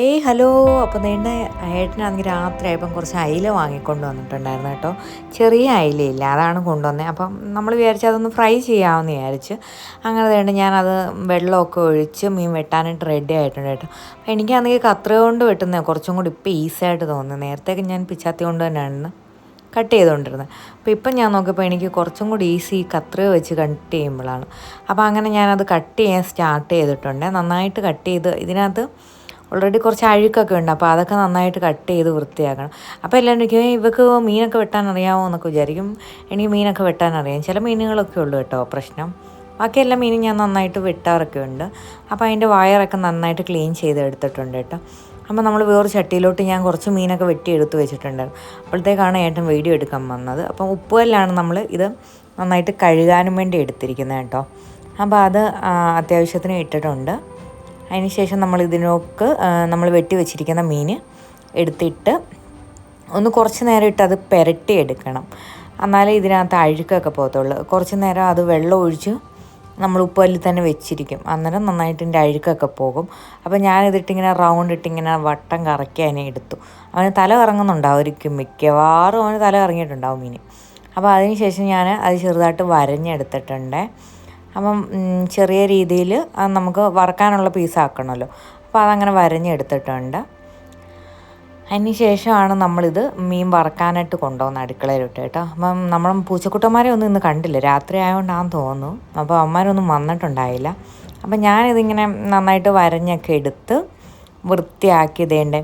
ഏയ് ഹലോ. അപ്പോൾ നീണ്ട ഏട്ടനാണെങ്കിൽ രാത്രി ആയപ്പം കുറച്ച് അയില വാങ്ങിക്കൊണ്ട് വന്നിട്ടുണ്ടായിരുന്നു കേട്ടോ. ചെറിയ അയിലയില്ല അതാണ് കൊണ്ടുവന്നത് അപ്പം നമ്മൾ വിചാരിച്ചു അതൊന്ന് ഫ്രൈ ചെയ്യാമെന്ന് വിചാരിച്ച്. അങ്ങനെ വേണ്ട ഞാനത് വെള്ളമൊക്കെ ഒഴിച്ച് മീൻ വെട്ടാനായിട്ട് റെഡി ആയിട്ടുണ്ട് കേട്ടോ. അപ്പോൾ എനിക്കാണെങ്കിൽ കത്ര കൊണ്ട് വെട്ടുന്നത് കുറച്ചും കൂടി ഇപ്പോൾ ഈസിയായിട്ട് തോന്നുന്നു. നേരത്തേക്ക് ഞാൻ പിച്ചാത്തി കൊണ്ട് തന്നെയാണ് കട്ട് ചെയ്തുകൊണ്ടിരുന്നത്. അപ്പോൾ ഇപ്പം ഞാൻ നോക്കിയപ്പോൾ എനിക്ക് കുറച്ചും കൂടി ഈസി കത്ര വെച്ച് കട്ട് ചെയ്യുമ്പോഴാണ്. അപ്പോൾ അങ്ങനെ ഞാനത് കട്ട് ചെയ്യാൻ സ്റ്റാർട്ട് ചെയ്തിട്ടുണ്ട്. നന്നായിട്ട് കട്ട് ചെയ്ത് ഇതിനകത്ത് ഓൾറെഡി കുറച്ച് അഴുക്കൊക്കെ ഉണ്ട്. അപ്പോൾ അതൊക്കെ നന്നായിട്ട് കട്ട് ചെയ്ത് വൃത്തിയാക്കണം. അപ്പോൾ എല്ലാവരും ചോദിക്കും ഇവക്ക് മീനൊക്കെ വെട്ടാൻ അറിയാമോ എന്നൊക്കെ വിചാരിക്കും. എനിക്ക് മീനൊക്കെ വെട്ടാൻ അറിയാം. ചില മീനുകളൊക്കെ ഉള്ളൂ കേട്ടോ പ്രശ്നം. ബാക്കി എല്ലാ മീനും ഞാൻ നന്നായിട്ട് വെട്ടാറൊക്കെ ഉണ്ട്. അപ്പോൾ അതിന്റെ വയറൊക്കെ നന്നായിട്ട് ക്ലീൻ ചെയ്ത് എടുത്തിട്ടുണ്ട് കേട്ടോ. അപ്പോൾ നമ്മൾ വേറെ ചട്ടിയിലോട്ട് ഞാൻ കുറച്ച് മീനൊക്കെ വെട്ടി എടുത്ത് വെച്ചിട്ടുണ്ടായിരുന്നു അപ്പോഴത്തേക്കാണ് ഏട്ടൻ വീഡിയോ എടുക്കാൻ വന്നത്. അപ്പം ഉപ്പുകല്ലാണ് നമ്മൾ ഇത് നന്നായിട്ട് കഴുകാനും വേണ്ടി എടുത്തിരിക്കുന്നത് കേട്ടോ. അപ്പോൾ അത് അത്യാവശ്യത്തിന് ഇട്ടിട്ടുണ്ട്. അതിന് ശേഷം നമ്മൾ ഇതിനൊക്കെ നമ്മൾ വെട്ടി വെച്ചിരിക്കുന്ന മീൻ എടുത്തിട്ട് ഒന്ന് കുറച്ച് നേരം ഇട്ട് അത് പുരട്ടി എടുക്കണം. എന്നാലേ ഇതിനകത്ത് അഴുക്കൊക്കെ പോകത്തുള്ളൂ. കുറച്ച് നേരം അത് വെള്ളം ഒഴിച്ച് നമ്മൾ ഉപ്പല്ലിൽ തന്നെ വെച്ചിരിക്കും. അന്നേരം നന്നായിട്ട് എന്റെ അഴുക്കൊക്കെ പോകും. അപ്പോൾ ഞാനിതിട്ടിങ്ങനെ റൗണ്ട് ഇട്ടിങ്ങനെ വട്ടം കറക്കി അതിനെ എടുത്തു. അവന് തല കറങ്ങുന്നുണ്ടാവും മിക്കവാറും അവന് തല കറങ്ങിയിട്ടുണ്ടാവും മീൻ അപ്പോൾ അതിന് ശേഷം ഞാൻ അത് ചെറുതായിട്ട് വരഞ്ഞെടുത്തിട്ടുണ്ട്. അപ്പം ചെറിയ രീതിയിൽ അത് നമുക്ക് വറക്കാനുള്ള പീസാക്കണമല്ലോ അപ്പോൾ അതങ്ങനെ വരഞ്ഞെടുത്തിട്ടുണ്ട്. അതിന് ശേഷമാണ് നമ്മളിത് മീൻ വറക്കാനായിട്ട് കൊണ്ടുപോകുന്നത് അടുക്കളയിലോട്ട് കേട്ടോ. അപ്പം നമ്മൾ പൂച്ചക്കുട്ടന്മാരെ ഒന്നും ഇന്ന് കണ്ടില്ല. രാത്രി ആയതുകൊണ്ടാണെന്ന് തോന്നുന്നു. അപ്പോൾ അവന്മാരൊന്നും വന്നിട്ടുണ്ടായില്ല. അപ്പം ഞാനിതിങ്ങനെ നന്നായിട്ട് വരഞ്ഞൊക്കെ എടുത്ത് വൃത്തിയാക്കി ഇതേണ്ട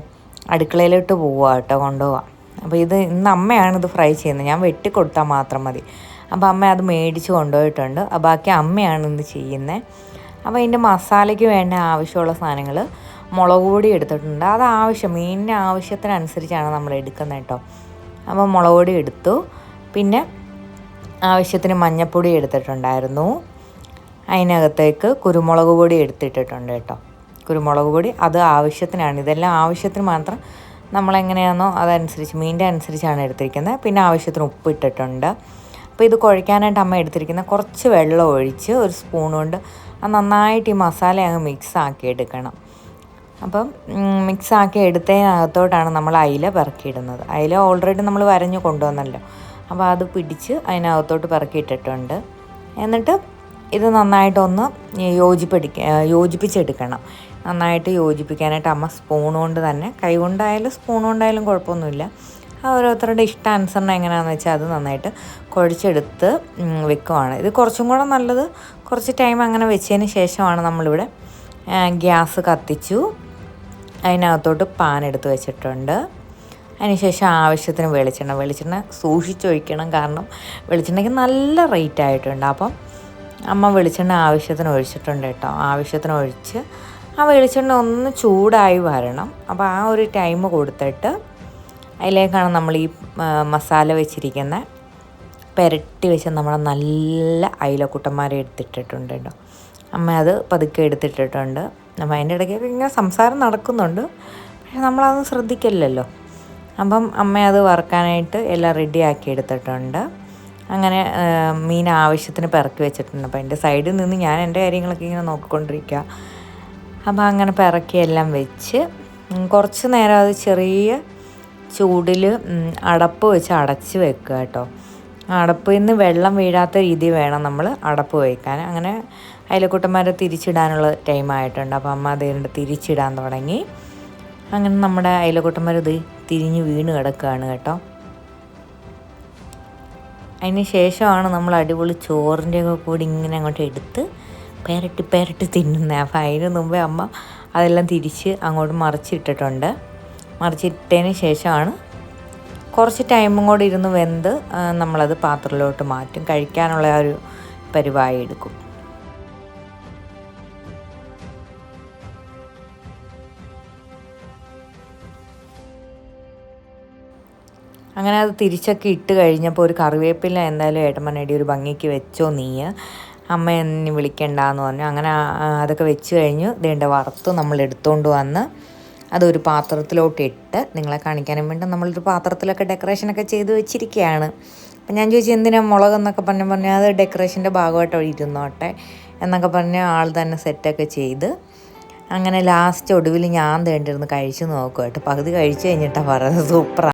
അടുക്കളയിലോട്ട് പോവുക കേട്ടോ കൊണ്ടുപോവാം അപ്പോൾ ഇത് ഇന്ന് അമ്മയാണ് ഇത് ഫ്രൈ ചെയ്യുന്നത്. ഞാൻ വെട്ടിക്കൊടുത്താൽ മാത്രം മതി. അപ്പോൾ അമ്മ അത് മേടിച്ച് കൊണ്ടുപോയിട്ടുണ്ട്. ബാക്കി അമ്മയാണ് ഇന്ന് ചെയ്യുന്നത് അപ്പോൾ ഇതിന്റെ മസാലയ്ക്ക് വേണ്ട ആവശ്യമുള്ള സാധനങ്ങൾ മുളക് പൊടി എടുത്തിട്ടുണ്ട്. അത് ആവശ്യം മീനിന്റെ ആവശ്യത്തിനനുസരിച്ചാണ് നമ്മൾ എടുക്കുന്നത് കേട്ടോ. അപ്പോൾ മുളക് പൊടി എടുത്തു. പിന്നെ ആവശ്യത്തിന് മഞ്ഞൾപ്പൊടി എടുത്തിട്ടുണ്ടായിരുന്നു. അതിനകത്തേക്ക് കുരുമുളക് പൊടി എടുത്തിട്ടിട്ടുണ്ട് കേട്ടോ. കുരുമുളക് പൊടി അത് ആവശ്യത്തിനാണ്. ഇതെല്ലാം ആവശ്യത്തിന് മാത്രം നമ്മളെങ്ങനെയാണോ അതനുസരിച്ച് മീനിന്റെ അനുസരിച്ചാണ് എടുത്തിരിക്കുന്നത്. പിന്നെ ആവശ്യത്തിന് ഉപ്പ് ഇട്ടിട്ടുണ്ട് അപ്പോൾ ഇത് കുഴയ്ക്കാനായിട്ട് അമ്മ എടുത്തിരിക്കുന്ന കുറച്ച് വെള്ളം ഒഴിച്ച് ഒരു സ്പൂൺ കൊണ്ട് നന്നായിട്ട് ഈ മസാല അങ്ങ് മിക്സ് ആക്കി എടുക്കണം. അപ്പം മിക്സ് ആക്കി എടുത്തതിനകത്തോട്ടാണ് നമ്മൾ അയില പെറുക്കിയിടുന്നത്. അയില ഓൾറെഡി നമ്മൾ വരഞ്ഞ് കൊണ്ടുവന്നല്ലോ. അപ്പോൾ അത് പിടിച്ച് അതിനകത്തോട്ട് പെറുക്കിയിട്ടിട്ടുണ്ട്. എന്നിട്ട് ഇത് നന്നായിട്ടൊന്ന് യോജിപ്പിടിക്ക യോജിപ്പിച്ചെടുക്കണം. നന്നായിട്ട് യോജിപ്പിക്കാനായിട്ട് അമ്മ സ്പൂൺ കൊണ്ട് തന്നെ കൈ കൊണ്ടായാലും സ്പൂൺ കൊണ്ടായാലും കുഴപ്പമൊന്നുമില്ല. ഓരോരുത്തരുടെ ഇഷ്ടാനുസരണം എങ്ങനെയാണെന്ന് വെച്ചാൽ അത് നന്നായിട്ട് കുഴച്ചെടുത്ത് വെക്കുവാണ്. ഇത് കുറച്ചും കൂടെ നല്ലത് കുറച്ച് ടൈം അങ്ങനെ വെച്ചതിന് ശേഷമാണ് നമ്മളിവിടെ ഗ്യാസ് കത്തിച്ചു. അതിനകത്തോട്ട് പാൻ എടുത്ത് വെച്ചിട്ടുണ്ട്. അതിനുശേഷം ആവശ്യത്തിന് വെളിച്ചെണ്ണ വെളിച്ചെണ്ണ സൂക്ഷിച്ചൊഴിക്കണം. കാരണം വെളിച്ചെണ്ണയ്ക്ക് നല്ല റേറ്റ് ആയിട്ടുണ്ട്. അപ്പം അമ്മ വെളിച്ചെണ്ണ ആവശ്യത്തിന് ഒഴിച്ചിട്ടുണ്ട് കേട്ടോ. ആവശ്യത്തിന് ഒഴിച്ച് ആ വെളിച്ചെണ്ണ ഒന്ന് ചൂടായി വരണം. അപ്പോൾ ആ ഒരു ടൈം കൊടുത്തിട്ട് അതിലേക്കാണ് നമ്മൾ ഈ മസാല വെച്ചിരിക്കുന്ന പുരട്ടി വെച്ച നമ്മൾ നല്ല അയിലക്കുട്ടന്മാരെ എടുത്തിട്ടിട്ടുണ്ട് കേട്ടോ. അമ്മ അത് പതുക്കെ എടുത്തിട്ടിട്ടുണ്ട്. അപ്പം അതിന്റെ ഇടയ്ക്കൊക്കെ ഇങ്ങനെ സംസാരം നടക്കുന്നുണ്ട്. പക്ഷെ നമ്മളതൊന്നും ശ്രദ്ധിക്കില്ലല്ലോ അപ്പം അമ്മ അത് വറുക്കാനായിട്ട് എല്ലാം റെഡി ആക്കി എടുത്തിട്ടുണ്ട്. അങ്ങനെ മീൻ ആവശ്യത്തിന് പിറക്കി വെച്ചിട്ടുണ്ട്. അപ്പം എന്റെ സൈഡിൽ നിന്ന് ഞാൻ എന്റെ കാര്യങ്ങളൊക്കെ ഇങ്ങനെ നോക്കിക്കൊണ്ടിരിക്കുക. അപ്പം അങ്ങനെ പിറക്കി എല്ലാം വെച്ച് കുറച്ച് നേരം അത് ചെറിയ ചൂടിൽ അടപ്പ് വെച്ച് അടച്ച് വെക്കുക കേട്ടോ. അടപ്പിൽ നിന്ന് വെള്ളം വീഴാത്ത രീതി വേണം നമ്മൾ അടപ്പ് വയ്ക്കാൻ അങ്ങനെ അയലക്കൂട്ടന്മാരെ തിരിച്ചിടാനുള്ള ടൈമായിട്ടുണ്ട് അപ്പോൾ അമ്മ അതിന്റെ തിരിച്ചിടാൻ തുടങ്ങി. അങ്ങനെ നമ്മുടെ അയലക്കൂട്ടന്മാർ ഇത് തിരിഞ്ഞ് വീണ് കിടക്കുകയാണ് കേട്ടോ. അതിന് ശേഷമാണ് നമ്മൾ അടിപൊളി ചോറിന്റെ ഒക്കെ കൂടി ഇങ്ങനെ അങ്ങോട്ട് എടുത്ത് പെരട്ടി പെരട്ടി തിന്നുന്നത്. അപ്പോൾ അതിന് മുമ്പേ അമ്മ അതെല്ലാം തിരിച്ച് അങ്ങോട്ട് മറിച്ചിട്ടിട്ടുണ്ട്. മറിച്ചിട്ടതിന് ശേഷമാണ് കുറച്ച് ടൈമും കൂടി ഇരുന്ന് വെന്ത് നമ്മളത് പാത്രത്തിലോട്ട് മാറ്റും. കഴിക്കാനുള്ള ഒരു പരിവായി എടുക്കും. അങ്ങനെ അത് തിരിച്ചൊക്കെ ഇട്ട് കഴിഞ്ഞപ്പോൾ ഒരു കറിവേപ്പില എന്തായാലും ഏട്ടമ്മനടി ഒരു ഭംഗിക്ക് വെച്ചോ നീ അമ്മ എന്നെ വിളിക്കണ്ടെന്ന് പറഞ്ഞു. അങ്ങനെ അതൊക്കെ വെച്ച് കഴിഞ്ഞ്. ഇതേണ്ട വറുത്ത് നമ്മൾ എടുത്തുകൊണ്ട് വന്ന് അതൊരു പാത്രത്തിലോട്ട് ഇട്ട് നിങ്ങളെ കാണിക്കാനും വേണ്ടി നമ്മളൊരു പാത്രത്തിലൊക്കെ ഡെക്കറേഷനൊക്കെ ചെയ്ത് വെച്ചിരിക്കുകയാണ്. അപ്പം ഞാൻ ചോദിച്ചു എന്തിനാ മുളക് എന്നൊക്കെ പറഞ്ഞു പറഞ്ഞാൽ അത് ഡെക്കറേഷന്റെ ഭാഗമായിട്ട് ഇരുന്നോട്ടെ? എന്നൊക്കെ പറഞ്ഞ് ആൾ തന്നെ സെറ്റൊക്കെ ചെയ്ത് അങ്ങനെ ലാസ്റ്റ് ഒടുവിൽ ഞാൻ തേണ്ടിരുന്ന് കഴിച്ചു നോക്കും കേട്ടോ പകുതി കഴിച്ചു കഴിഞ്ഞിട്ടാണ് പറയുന്നത് സൂപ്പറാണ്